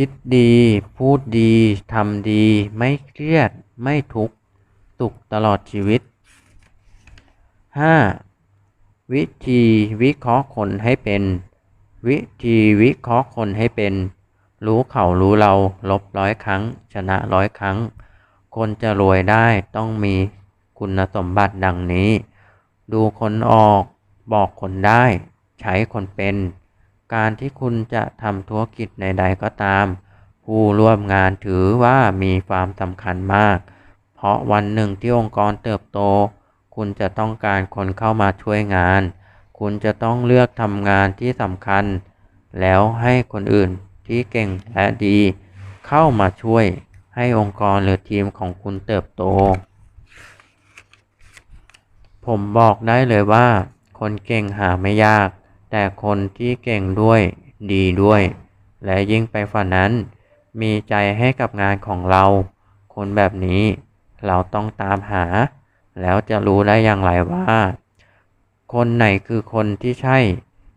คิดดี พูดดี ทำดี ไม่เครียด ไม่ทุกข์สุขตลอดชีวิต 5. วิธีวิเคราะห์คนให้เป็น วิธีวิเคราะห์คนให้เป็น รู้เขารู้เรา ลบร้อยครั้ง ชนะร้อยครั้ง คนจะรวยได้ต้องมีคุณสมบัติดังนี้ ดูคนออก บอกคนได้ ใช้คนเป็น การที่คุณจะทำธุรกิจใดๆก็ตาม ผู้ร่วมงานถือว่ามีความสำคัญมาก เพราะวันหนึ่งที่องค์กรเติบโต คุณจะต้องการคนเข้ามาช่วยงาน คุณจะต้องเลือกทำงานที่สำคัญ แล้วให้คนอื่นที่เก่งและดี เข้ามาช่วยให้องค์กรหรือทีมของคุณเติบโต ผมบอกได้เลยว่า คนเก่งหาไม่ยาก แต่คนที่เก่งด้วยดีด้วย และยิ่งไปฝ่านั้น มีใจให้กับงานของเรา คนแบบนี้เราต้องตามหา แล้วจะรู้ได้อย่างไรว่า คนไหนคือคนที่ใช่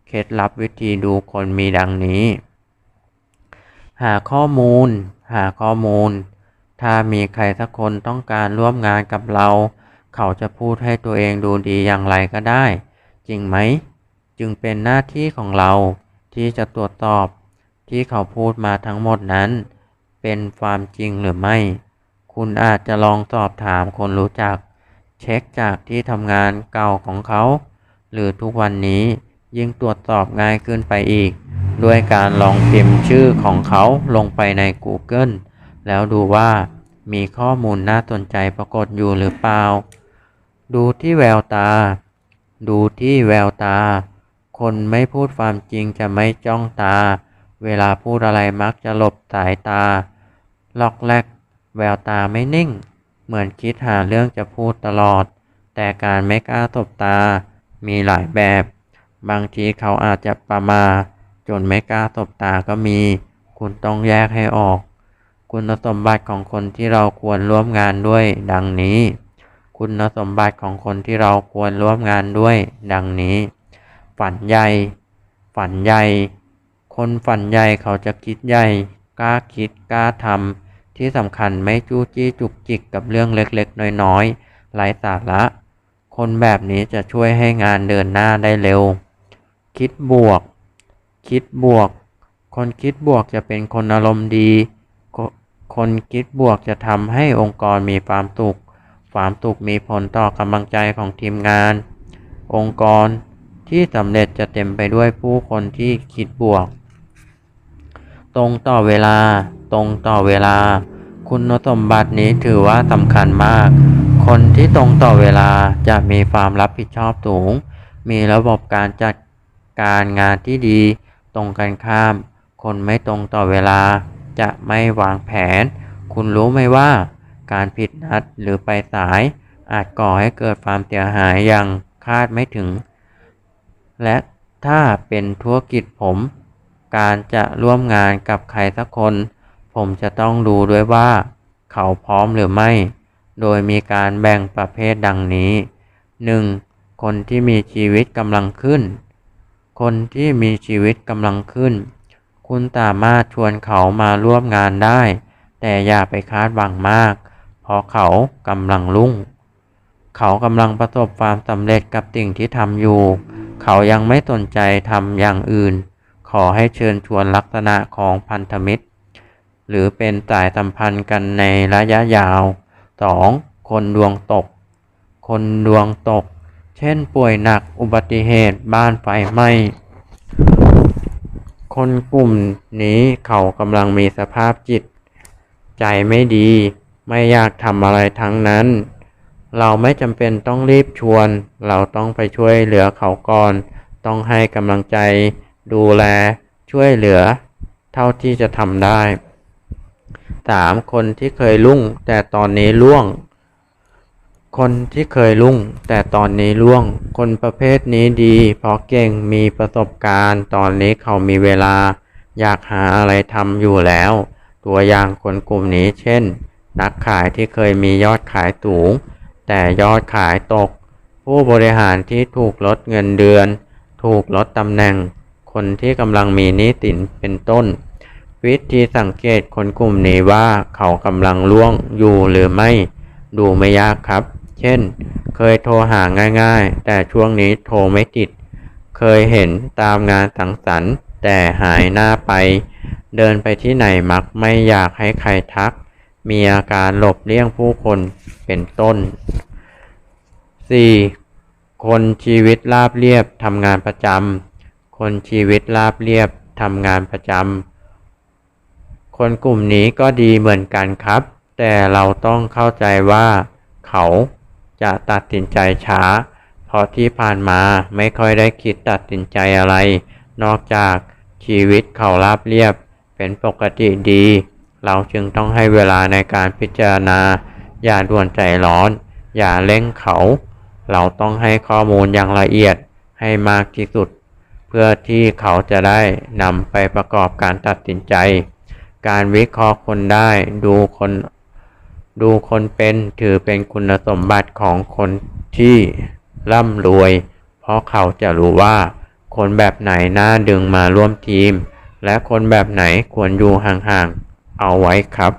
เคล็ดลับวิธีดูคนมีดังนี้ หาข้อมูล หาข้อมูล ถ้ามีใครสักคนต้องการร่วมงานกับเรา เขาจะพูดให้ตัวเองดูดีอย่างไรก็ได้ จริงไหม จึงเป็นหน้าที่ของเราที่จะตรวจสอบที่เขาพูดมาทั้งหมดนั้น เป็นความจริงหรือไม่ คุณอาจจะลองสอบถามคนรู้จัก เช็คจากที่ทำงานเก่าของเขา หรือทุกวันนี้ยิ่งตรวจสอบง่ายขึ้นไปอีก ด้วยการลองพิมพ์ชื่อของเขาลงไปใน Google แล้วดูว่ามีข้อมูลน่าสนใจปรากฏอยู่หรือเปล่า ดูที่แววตา ดูที่แววตา คนไม่พูดความจริงจะไม่จ้องตา เวลาพูดอะไรมักจะหลบสายตา ล็อกแรก แววตาไม่นิ่ง เหมือนคิดหาเรื่องจะพูดตลอด แต่การไม่กล้าตบตา มีหลายแบบ บางทีเขาอาจจะประมา จนไม่กล้าตบตาก็มี คุณต้องแยกให้ออก คุณสมบัติของคนที่เราควรร่วมงานด้วย ดังนี้ คุณสมบัติของคนที่เราควรร่วมงานด้วย ดังนี้ ฝันใหญ่ ฝันใหญ่ คนฝันใหญ่เขาจะคิดใหญ่ กล้าคิดกล้าทำที่สำคัญไม่จู้จี้จุกจิกกับเรื่องเล็กๆ น้อยๆไร้สาระ คนแบบนี้จะช่วยให้งานเดินหน้าได้เร็ว คิดบวก คิดบวก คนคิดบวกจะเป็นคนอารมณ์ดี คนคิดบวกจะทำให้องค์กรมีความสุขความสุขมีผลต่อกำลังใจของทีมงาน องค์กร ที่สำเร็จจะเต็มไปด้วยผู้คนที่คิดบวก ตรงต่อเวลา ตรงต่อเวลา คุณสมบัตินี้ถือว่าสำคัญมาก คนที่ตรงต่อเวลาจะมีความรับผิดชอบสูง มีระบบการจัดการงานที่ดี ตรงกันข้าม คนไม่ตรงต่อเวลา จะไม่วางแผน คุณรู้ไหมว่า การผิดนัดหรือไปสาย อาจก่อให้เกิดความเสียหายอย่างคาดไม่ถึง และถ้าเป็นธุรกิจผม การจะร่วมงานกับใครสักคน ผมจะต้องดูด้วยว่า เขาพร้อมหรือไม่ โดยมีการแบ่งประเภทดังนี้ 1. คนที่มีชีวิตกำลังขึ้น คนที่มีชีวิตกำลังขึ้น คุณสามารถชวนเขามาร่วมงานได้ แต่อย่าไปคาดหวังมาก เพราะเขากำลังรุ่ง เขากำลังประสบความสำเร็จกับสิ่งที่ทำอยู่ เขายังไม่สนใจทำอย่างอื่น ขอให้เชิญชวนลักษณะของพันธมิตร หรือเป็นสายสัมพันธ์กันในระยะยาว 2. คนดวงตก คนดวงตก เช่นป่วยหนักอุบัติเหตุบ้านไฟไหม้คนกลุ่มนี้เขากำลังมีสภาพจิต ใจไม่ดี ไม่อยากทำอะไรทั้งนั้น เราไม่จำเป็นต้องรีบชวน เราต้องไปช่วยเหลือเขาก่อน ต้องให้กำลังใจ ดูแล ช่วยเหลือ เท่าที่จะทำได้ 3. คนที่เคยรุ่ง แต่ตอนนี้ล่วง คนที่เคยรุ่ง แต่ตอนนี้ล่วง คนประเภทนี้ดี เพราะเก่งมีประสบการณ์ ตอนนี้เขามีเวลา อยากหาอะไรทำอยู่แล้ว ตัวอย่างคนกลุ่มนี้เช่น นักขายที่เคยมียอดขายสูง แต่ยอดขายตก ผู้บริหารที่ถูกลดเงินเดือน ถูกลดตำแหน่ง คนที่กำลังมีหนี้สินเป็นต้น วิธีสังเกตคนกลุ่มนี้ว่าเขากำลังล่วงอยู่หรือไม่ ดูไม่ยากครับ เช่น เคยโทรหาง่ายๆ แต่ช่วงนี้โทรไม่ติด เคยเห็นตามงานสังสรรค์แต่หายหน้าไป เดินไปที่ไหนมักไม่อยากให้ใครทัก มีอาการหลบเลี่ยงผู้คนเป็นต้น 4. คนชีวิตราบเรียบทำงานประจำ คนชีวิตราบเรียบทำงานประจำ คนกลุ่มนี้ก็ดีเหมือนกันครับ แต่เราต้องเข้าใจว่า เขาจะตัดสินใจช้า เพราะที่ผ่านมาไม่ค่อยได้คิดตัดสินใจอะไร นอกจากชีวิตเขาราบเรียบเป็นปกติดี เราจึงต้องให้เวลาในการพิจารณา อย่าด่วนใจร้อน อย่าเร่งเขา เราต้องให้ข้อมูลอย่างละเอียดให้มากที่สุด เพื่อที่เขาจะได้นำไปประกอบการตัดสินใจ การวิเคราะห์คนได้ดูคนดูคนเป็นถือเป็นคุณสมบัติของคนที่ร่ำรวย เพราะเขาจะรู้ว่า คนแบบไหนน่าดึงมาร่วมทีม และคนแบบไหนควรอยู่ห่างๆ เอาไว้ครับ